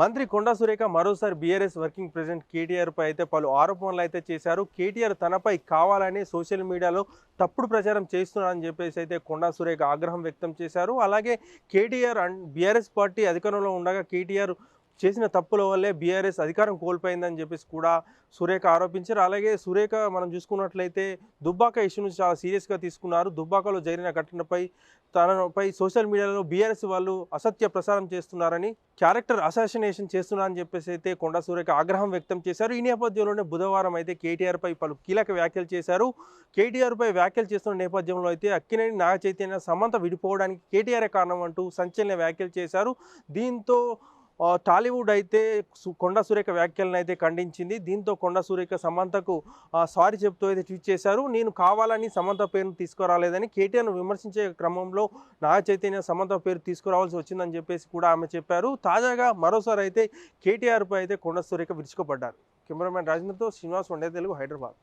మంత్రి కొండా సురేఖ మరోసారి BRS working president KTR పై అయితే పలు ఆరోపణలు అయితే చేశారు. కేటీఆర్ తనపై కావాలని సోషల్ మీడియాలో తప్పుడు ప్రచారం చేస్తున్నారని చెప్పేసి అయితే కొండా సురేఖ ఆగ్రహం వ్యక్తం చేశారు. అలాగే కేటీఆర్ అండ్ బీఆర్ఎస్ పార్టీ అధికారంలో ఉండగా కేటీఆర్ చేసిన తప్పుల వల్లే బీఆర్ఎస్ అధికారం కోల్పోయిందని చెప్పేసి కూడా సురేఖ ఆరోపించారు. అలాగే సురేఖ మనం చూసుకున్నట్లయితే దుబ్బాక ఇష్యూను చాలా సీరియస్గా తీసుకున్నారు. దుబ్బాకలో జరిగిన ఘటనపై తనపై సోషల్ మీడియాలో బీఆర్ఎస్ వాళ్ళు అసత్య ప్రసారం చేస్తున్నారని క్యారెక్టర్ అసాసినేషన్ చేస్తున్నారని చెప్పేసి అయితే కొండా సురేఖ ఆగ్రహం వ్యక్తం చేశారు. ఈ నేపథ్యంలోనే బుధవారం అయితే కేటీఆర్పై పలు కీలక వ్యాఖ్యలు చేశారు. కేటీఆర్పై వ్యాఖ్యలు చేస్తున్న నేపథ్యంలో అయితే అక్కినేని నాగ చైతన్య సమంత విడిపోవడానికి కేటీఆర్ కారణం అంటూ సంచలన వ్యాఖ్యలు చేశారు. దీంతో టాలీవుడ్ అయితే కొండ సురేఖ వ్యాఖ్యలను అయితే ఖండించింది. దీంతో కొండ సురేఖ సమంతకు సారీ చెప్తూ అయితే ట్వీట్ చేశారు. నేను కావాలని సమంత పేరును తీసుకురాలేదని కేటీఆర్ను విమర్శించే క్రమంలో నాగ చైతన్య సమంత పేరు తీసుకురావాల్సి వచ్చిందని చెప్పేసి కూడా ఆమె చెప్పారు. తాజాగా మరోసారి అయితే కేటీఆర్పై అయితే కొండ సురేఖ విరుచుకుపడ్డారు. కెమెరామ్యాన్ రాజేంద్రతో శ్రీనివాస్ వండే తెలుగు హైదరాబాద్.